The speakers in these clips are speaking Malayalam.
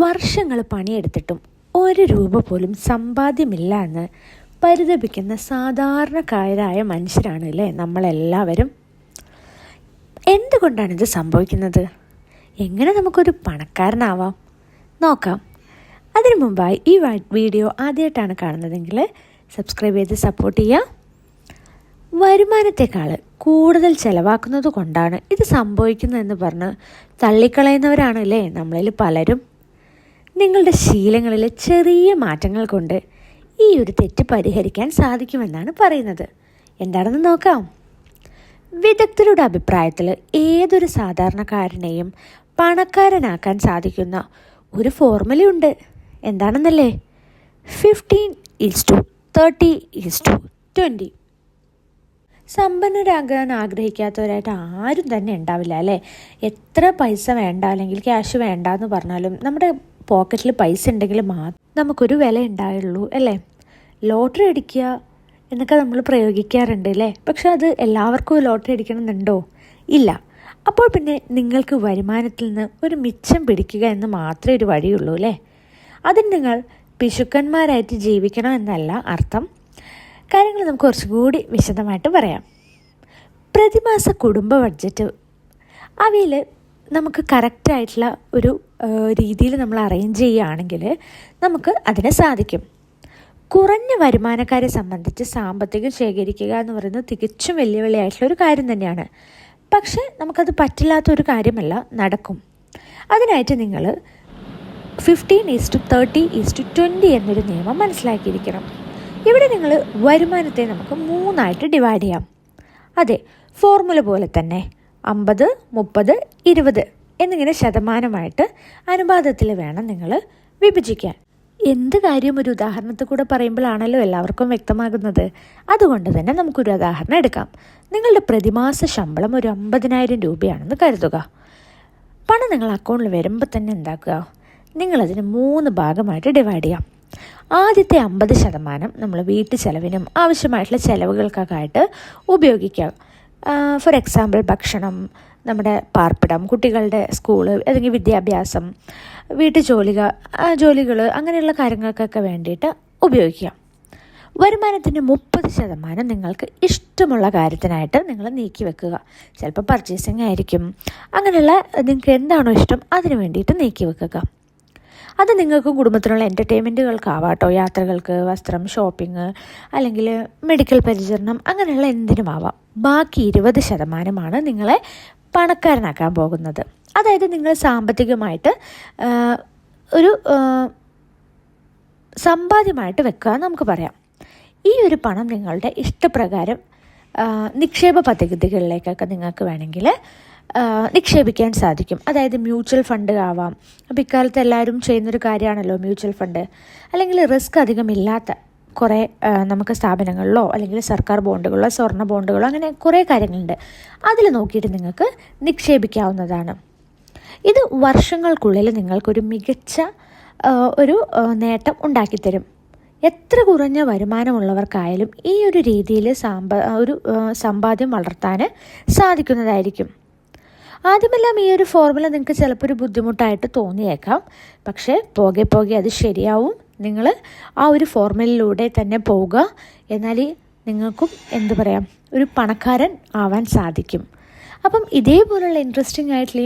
വർഷങ്ങൾ പണിയെടുത്തിട്ടും ഒരു രൂപ പോലും സമ്പാദ്യമില്ല എന്ന് പരിതപിക്കുന്ന സാധാരണക്കാരായ മനുഷ്യരാണ് അല്ലേ നമ്മളെല്ലാവരും എന്തുകൊണ്ടാണിത് സംഭവിക്കുന്നത്? എങ്ങനെ നമുക്കൊരു പണക്കാരനാവാം? നോക്കാം. അതിനു മുമ്പായി ഈ വീഡിയോ ആദ്യമായിട്ടാണ് കാണുന്നതെങ്കിൽ സബ്സ്ക്രൈബ് ചെയ്ത് സപ്പോർട്ട് ചെയ്യുക. വരുമാനത്തെക്കാൾ കൂടുതൽ ചിലവാക്കുന്നത് കൊണ്ടാണ് ഇത് സംഭവിക്കുന്നതെന്ന് പറഞ്ഞ് തള്ളിക്കളയുന്നവരാണ് അല്ലേ നമ്മളിൽ പലരും. നിങ്ങളുടെ ശീലങ്ങളിലെ ചെറിയ മാറ്റങ്ങൾ കൊണ്ട് ഈ ഒരു തെറ്റ് പരിഹരിക്കാൻ സാധിക്കുമെന്നാണ് പറയുന്നത്. എന്താണെന്ന് നോക്കാം. വിദഗ്ധരുടെ അഭിപ്രായത്തിൽ ഏതൊരു സാധാരണക്കാരനെയും പണക്കാരനാക്കാൻ സാധിക്കുന്ന ഒരു ഫോർമുലയുണ്ട് എന്താണെന്നല്ലേ? Fifteen is to thirty is to twenty സമ്പന്നരാകാൻ ആഗ്രഹിക്കാത്തവരായിട്ട് ആരും തന്നെ ഉണ്ടാവില്ല അല്ലേ? എത്ര പൈസ വേണ്ട അല്ലെങ്കിൽ ക്യാഷ് വേണ്ട എന്ന് പറഞ്ഞാലും നമ്മുടെ പോക്കറ്റിൽ പൈസ ഉണ്ടെങ്കിൽ മാത്രം നമുക്കൊരു വില ഉണ്ടായുള്ളൂ അല്ലേ? ലോട്ടറി അടിക്കുക എന്നൊക്കെ നമ്മൾ പ്രയോഗിക്കാറുണ്ട് അല്ലേ? പക്ഷെ അത് എല്ലാവർക്കും ലോട്ടറി അടിക്കണമെന്നുണ്ടോ? ഇല്ല. അപ്പോൾ പിന്നെ നിങ്ങൾക്ക് വരുമാനത്തിൽ നിന്ന് ഒരു മിച്ചം പിടിക്കുക എന്ന് മാത്രമേ ഒരു വഴിയുള്ളൂ അല്ലേ? അതിന് നിങ്ങൾ പിശുക്കന്മാരായിട്ട് ജീവിക്കണം എന്നല്ല അർത്ഥം. കാര്യങ്ങൾ നമുക്ക് കുറച്ചുകൂടി വിശദമായിട്ട് പറയാം. പ്രതിമാസ കുടുംബ ബഡ്ജറ്റ്. അവയിൽ നമുക്ക് കറക്റ്റായിട്ടുള്ള ഒരു രീതിയിൽ നമ്മൾ അറേഞ്ച് ചെയ്യുകയാണെങ്കിൽ നമുക്ക് അതിന് സാധിക്കും. കുറഞ്ഞ വരുമാനക്കാരെ സംബന്ധിച്ച് സാമ്പത്തികം ശേഖരിക്കുക എന്ന് പറയുന്നത് തികച്ചും വെല്ലുവിളിയായിട്ടുള്ള ഒരു കാര്യം തന്നെയാണ്. പക്ഷേ നമുക്കത് പറ്റില്ലാത്ത ഒരു കാര്യമല്ല നടക്കും. അതിനായിട്ട് നിങ്ങൾ fifteen is to thirty is to twenty എന്നൊരു നിയമം മനസ്സിലാക്കിയിരിക്കണം. ഇവിടെ നിങ്ങൾ വരുമാനത്തെ നമുക്ക് മൂന്നായിട്ട് ഡിവൈഡ് ചെയ്യാം. അതെ ഫോർമുല പോലെ തന്നെ. അമ്പത് മുപ്പത് ഇരുപത് എന്നിങ്ങനെ ശതമാനമായിട്ട് അനുപാതത്തിൽ വേണം നിങ്ങൾ വിഭജിക്കാൻ. എന്ത് കാര്യം ഒരു ഉദാഹരണത്തിൽ കൂടെ പറയുമ്പോഴാണല്ലോ എല്ലാവർക്കും വ്യക്തമാകുന്നത്? അതുകൊണ്ട് തന്നെ നമുക്കൊരു ഉദാഹരണം എടുക്കാം. നിങ്ങളുടെ പ്രതിമാസ ശമ്പളം ഒരു അമ്പതിനായിരം രൂപയാണെന്ന് കരുതുക. പണം നിങ്ങൾ അക്കൗണ്ടിൽ വരുമ്പോൾ തന്നെ എന്താക്കുക? നിങ്ങളതിന് മൂന്ന് ഭാഗമായിട്ട് ഡിവൈഡ് ചെയ്യാം. ആദ്യത്തെ അമ്പത് ശതമാനം നമ്മൾ വീട്ടു ചെലവിനും ആവശ്യമായിട്ടുള്ള ചെലവുകൾക്കൊക്കെ ആയിട്ട് ഉപയോഗിക്കാം. ഫോർ എക്സാമ്പിൾ ഭക്ഷണം നമ്മുടെ പാർപ്പിടം കുട്ടികളുടെ സ്കൂൾ അല്ലെങ്കിൽ വിദ്യാഭ്യാസം വീട്ടു ജോലിക ജോലികൾ അങ്ങനെയുള്ള കാര്യങ്ങൾക്കൊക്കെ വേണ്ടിയിട്ട് ഉപയോഗിക്കാം വരുമാനത്തിന്റെ മുപ്പത് ശതമാനം നിങ്ങൾക്ക് ഇഷ്ടമുള്ള കാര്യത്തിനായിട്ട് നിങ്ങൾ നീക്കി വെക്കുക. ചിലപ്പോൾ പർച്ചേസിങ് ആയിരിക്കും. അങ്ങനെയുള്ള നിങ്ങൾക്ക് എന്താണോ ഇഷ്ടം അതിന് വേണ്ടിയിട്ട് നീക്കി വെക്കുക. അത് നിങ്ങൾക്ക് കുടുംബത്തിനുള്ള എന്റർടൈൻമെന്റുകൾക്കാവാട്ടോ യാത്രകൾക്ക് വസ്ത്രം ഷോപ്പിംഗ് അല്ലെങ്കിൽ മെഡിക്കൽ പരിചരണം അങ്ങനെയുള്ള എന്തിനുമാവാം. ബാക്കി ഇരുപത് ശതമാനമാണ് നിങ്ങളെ പണക്കാരനാക്കാൻ പോകുന്നത്. അതായത് നിങ്ങൾ സാമ്പത്തികമായിട്ട് ഒരു സമ്പാദ്യമായിട്ട് വെക്കുക നമുക്ക് പറയാം. ഈ ഒരു പണം നിങ്ങളുടെ ഇഷ്ടപ്രകാരം നിക്ഷേപ പദ്ധതികളിലേക്കൊക്കെ നിങ്ങൾക്ക് വേണമെങ്കിൽ നിക്ഷേപിക്കാൻ സാധിക്കും. അതായത് മ്യൂച്വൽ ഫണ്ട് ആവാം. അപ്പോൾ ഇക്കാലത്ത് എല്ലാവരും ചെയ്യുന്നൊരു കാര്യമാണല്ലോ മ്യൂച്വൽ ഫണ്ട്. അല്ലെങ്കിൽ റിസ്ക് അധികമില്ലാത്ത കുറേ നമുക്ക് സ്ഥാപനങ്ങളിലോ അല്ലെങ്കിൽ സർക്കാർ ബോണ്ടുകളോ സ്വർണ ബോണ്ടുകളോ അങ്ങനെ കുറേ കാര്യങ്ങളുണ്ട്. അതിൽ നോക്കിയിട്ട് നിങ്ങൾക്ക് നിക്ഷേപിക്കാവുന്നതാണ്. ഇത് വർഷങ്ങൾക്കുള്ളിൽ നിങ്ങൾക്കൊരു മികച്ച ഒരു നേട്ടം ഉണ്ടാക്കിത്തരും. എത്ര കുറഞ്ഞ വരുമാനമുള്ളവർക്കായാലും ഈ ഒരു രീതിയിൽ സാമ്പ ഒരു സമ്പാദ്യം വളർത്താൻ സാധിക്കുന്നതായിരിക്കും. ആദ്യമെല്ലാം ഈ ഒരു ഫോർമുല നിങ്ങൾക്ക് ചിലപ്പോൾ ഒരു ബുദ്ധിമുട്ടായിട്ട് തോന്നിയേക്കാം. പക്ഷേ പോകെ പോകെ അത് ശരിയാവും. നിങ്ങൾ ആ ഒരു ഫോർമുലയിലൂടെ തന്നെ പോവുക. എന്നാൽ നിങ്ങൾക്കും എന്ത് പറയാം ഒരു പണക്കാരൻ ആവാൻ സാധിക്കും. അപ്പം ഇതേപോലുള്ള ഇൻട്രസ്റ്റിംഗ് ആയിട്ടുള്ള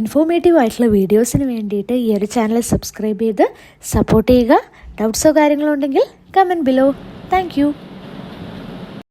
ഇൻഫോർമേറ്റീവ് ആയിട്ടുള്ള വീഡിയോസിന് വേണ്ടിയിട്ട് ഈ ഒരു ചാനൽ സബ്സ്ക്രൈബ് ചെയ്ത് സപ്പോർട്ട് ചെയ്യുക. ഡൗട്ട്സോ കാര്യങ്ങളോ ഉണ്ടെങ്കിൽ കമന്റ് ബിലോ താങ്ക്